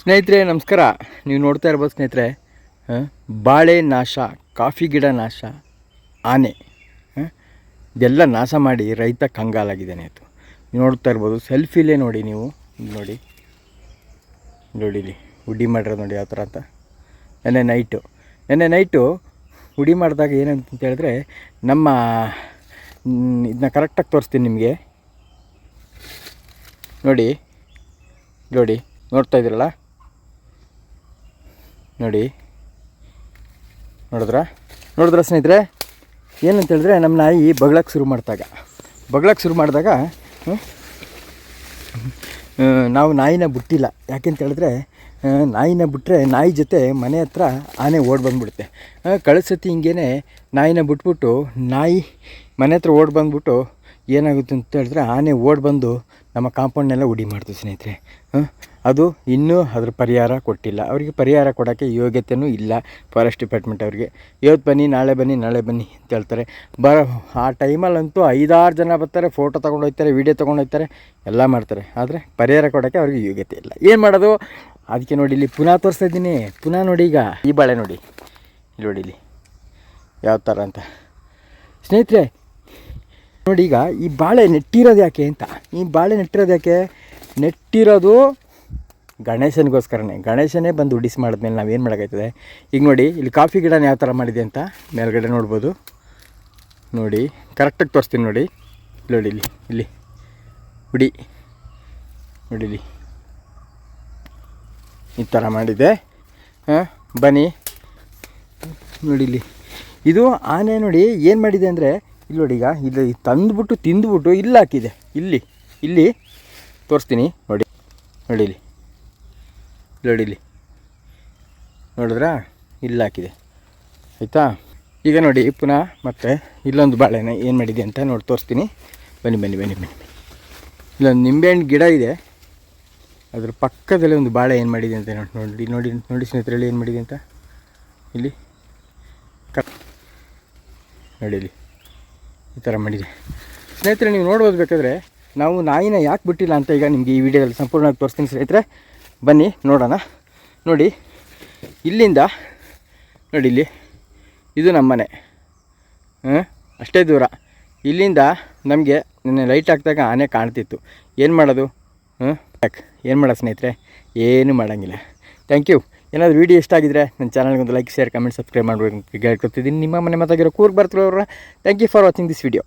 ಸ್ನೇಹಿತರೆ, ನಮಸ್ಕಾರ. ನೀವು ನೋಡ್ತಾ ಇರ್ಬೋದು ಸ್ನೇಹಿತರೆ ಬಾಳೆ ನಾಶ, ಕಾಫಿ ಗಿಡ ನಾಶ, ಆನೆ ಇದೆಲ್ಲ ನಾಶ ಮಾಡಿ ರೈತ ಕಂಗಾಲಾಗಿದ್ದಾನೆ ಆಯಿತು ನೀವು ನೋಡ್ತಾ ಇರ್ಬೋದು ಸೆಲ್ಫಿಲೇ ನೋಡಿ ನೀವು, ನೋಡಿ ನೋಡಿ ಇಲ್ಲಿ ಮಾಡಿರೋದು ನೋಡಿ ಯಾವ ಥರ ಅಂತ. ನೆನ್ನೆ ನೈಟು ನೆನ್ನೆ ನೈಟು ಉಡಿ ಮಾಡಿದಾಗ ಏನಂತ ಹೇಳಿದ್ರೆ, ನಮ್ಮ ಇದನ್ನ ಕರೆಕ್ಟಾಗಿ ತೋರಿಸ್ತೀನಿ ನಿಮಗೆ. ನೋಡಿ ನೋಡಿ, ನೋಡ್ತಾ ಇದ್ದೀರಲ್ಲ? ನೋಡಿ. ನೋಡಿದ್ರಾ? ನೋಡಿದ್ರ ಸ್ನೇಹಿತರೆ? ಏನಂತ ಹೇಳಿದ್ರೆ ನಮ್ಮ ನಾಯಿ ಬಗ್ಳಕ್ಕೆ ಶುರು ಮಾಡಿದಾಗ ಬಗ್ಳಕ್ಕೆ ಶುರು ಮಾಡಿದಾಗ ನಾವು ನಾಯಿನ ಬಿಟ್ಟಿಲ್ಲ. ಯಾಕೆಂತ ಹೇಳಿದ್ರೆ ನಾಯಿನ ಬಿಟ್ಟರೆ ನಾಯಿ ಜೊತೆ ಮನೆ ಹತ್ರ ಆನೆ ಓಡ್ ಬಂದ್ಬಿಡುತ್ತೆ. ಕಳಿಸತಿ ಹಿಂಗೇ ನಾಯಿನ ಬಿಟ್ಬಿಟ್ಟು ನಾಯಿ ಮನೆ ಹತ್ರ ಓಡ್ ಬಂದ್ಬಿಟ್ಟು ಏನಾಗುತ್ತೆ ಅಂತ ಹೇಳಿದ್ರೆ ಆನೆ ಓಡಿ ಬಂದು ನಮ್ಮ ಕಾಂಪೌಂಡ್ನೆಲ್ಲ ಉಡಿ ಮಾಡ್ತು ಸ್ನೇಹಿತರೆ. ಅದು ಇನ್ನೂ ಅದ್ರ ಪರಿಹಾರ ಕೊಟ್ಟಿಲ್ಲ. ಅವರಿಗೆ ಪರಿಹಾರ ಕೊಡೋಕ್ಕೆ ಯೋಗ್ಯತೆಯೂ ಇಲ್ಲ ಫಾರೆಸ್ಟ್ ಡಿಪಾರ್ಟ್ಮೆಂಟ್ ಅವರಿಗೆ. ಇವತ್ತು ಬನ್ನಿ, ನಾಳೆ ಬನ್ನಿ ನಾಳೆ ಬನ್ನಿ ಅಂತ ಹೇಳ್ತಾರೆ. ಬರ, ಆ ಟೈಮಲ್ಲಂತೂ ಐದಾರು ಜನ ಬರ್ತಾರೆ ಫೋಟೋ ತೊಗೊಂಡು ಹೋಗ್ತಾರೆ ವೀಡಿಯೋ ಎಲ್ಲ ಮಾಡ್ತಾರೆ. ಆದರೆ ಪರಿಹಾರ ಕೊಡೋಕ್ಕೆ ಅವ್ರಿಗೆ ಯೋಗ್ಯತೆ ಇಲ್ಲ. ಏನು ಮಾಡೋದು? ಅದಕ್ಕೆ ನೋಡಿ ಇಲ್ಲಿ ಪುನಃ ತೋರಿಸ್ತಾ ಇದ್ದೀನಿ. ಪುನಃ ನೋಡಿ ಈಗ. ಈ ಬಾಳೆ ನೋಡಿ. ಇಲ್ಲಿ ನೋಡಿ ಇಲ್ಲಿ. ಯಾವ ಥರ ಅಂತ. ಸ್ನೇಹಿತರೆ ನೋಡಿ ಈಗ ಈ ಬಾಳೆ ನೆಟ್ಟಿರೋದು ಯಾಕೆ ಅಂತ. ಈ ಬಾಳೆ ನೆಟ್ಟಿರೋದು ಯಾಕೆ? ನೆಟ್ಟಿರೋದು ಗಣೇಶನಿಗೋಸ್ಕರನೇ. ಗಣೇಶನೇ ಬಂದು ಉಡಿಸ್ ಮಾಡಿದ್ಮೇಲೆ ನಾವೇನು ಮಾಡೋಕ್ಕಾಯ್ತದೆ ಈಗ ನೋಡಿ, ಇಲ್ಲಿ ಕಾಫಿ ಗಿಡನ ಯಾವ ಥರ ಮಾಡಿದೆ ಅಂತ ಮೇಲ್ಗಡೆ ನೋಡ್ಬೋದು. ನೋಡಿ ಕರೆಕ್ಟಾಗಿ ತೋರಿಸ್ತೀನಿ ನೋಡಿ. ನೋಡಿ ಇಲ್ಲಿ ಇಲ್ಲಿ. ಉಡಿ ನೋಡಿ ಇಲ್ಲಿ. ಈ ಥರ ಮಾಡಿದೆ. ಹಾಂ, ಬನ್ನಿ. ನೋಡಿ ಇಲ್ಲಿ. ಇದು ಆನೆ ನೋಡಿ ಏನು ಮಾಡಿದೆ ಅಂದರೆ ಇಲ್ಲಿ ನೋಡಿ ಈಗ, ಇಲ್ಲಿ ತಂದುಬಿಟ್ಟು, ತಿಂದುಬಿಟ್ಟು ಇಲ್ಲಿ ಹಾಕಿದೆ. ಇಲ್ಲಿ ಇಲ್ಲಿ ತೋರಿಸ್ತೀನಿ. ನೋಡಿ ನೋಡಿ ಇಲ್ಲಿ. ನೋಡಿ ಇಲ್ಲಿ. ನೋಡಿದ್ರಾ? ಇಲ್ಲಿ ಹಾಕಿದೆ. ಆಯಿತಾ? ಈಗ ನೋಡಿ, ಪುನಃ ಮತ್ತೆ ಇಲ್ಲೊಂದು ಬಾಳೆನ ಏನು ಮಾಡಿದೆ ಅಂತ ನೋಡಿ ತೋರಿಸ್ತೀನಿ. ಬನ್ನಿ ಬನ್ನಿ ಬನ್ನಿ ಬನ್ನಿ ಇಲ್ಲೊಂದು ನಿಂಬೆಹಣ್ಣು ಗಿಡ ಇದೆ. ಅದ್ರ ಪಕ್ಕದಲ್ಲಿ ಒಂದು ಬಾಳೆ ಏನು ಮಾಡಿದೆ ಅಂತ ನೋಡಿ ನೋಡಿ ನೋಡಿ ನೋಡಿ ಸ್ನೇಹಿತರಲ್ಲಿ ಏನು ಮಾಡಿದೆ ಅಂತ? ಇಲ್ಲಿ. ಕ ನೋಡಿ ಈ ಥರ ಮಾಡಿದೆ. ಸ್ನೇಹಿತರೆ, ನೀವು ನೋಡ್ಬೋದು ಬೇಕಾದ್ರೆ ನಾವು ನಾಯಿನ ಯಾಕೆ ಬಿಟ್ಟಿಲ್ಲ ಅಂತ ಈಗ ನಿಮಗೆ ಈ ವಿಡಿಯೋದಲ್ಲಿ ಸಂಪೂರ್ಣವಾಗಿ ತೋರಿಸ್ತೀನಿ ಸ್ನೇಹಿತರೆ. ಬನ್ನಿ, ನೋಡೋಣ. ನೋಡಿ, ಇಲ್ಲಿಂದ, ನೋಡಿ ಇಲ್ಲಿ. ಇದು ನಮ್ಮನೆ ಹಾಂ ಅಷ್ಟೇ ದೂರ. ಇಲ್ಲಿಂದ ನಮಗೆ ನಿನ್ನೆ ಲೈಟ್ ಹಾಕಿದಾಗ ಆನೆ ಕಾಣ್ತಿತ್ತು. ಏನು ಮಾಡೋದು? ಹ್ಞೂ ಯಾಕೆ? ಏನು ಮಾಡೋದು ಸ್ನೇಹಿತರೆ? ಏನು ಮಾಡೋಂಗಿಲ್ಲ. Thank you. ಏನಾದರೂ ವೀಡಿಯೋ ಇಷ್ಟ ಆಗಿದ್ರೆ ನನ್ನ ಚಾನಲ್ಗೆ ಒಂದು ಲೈಕ್ ಶೇರ್ ಕಮೆಂಟ್ ಸಬ್ಸ್ಕ್ರೈಬ್ ಮಾಡಬೇಕು ಅಂತ ಕೇಳ್ಕೊತಿದ್ದೀನಿ ನಿಮ್ಮ ಮನೆ ಮಾತಾಗಿರೋ ಕೂರ್ಗೆ ಬರ್ತಿರೋರ thank you for watching this video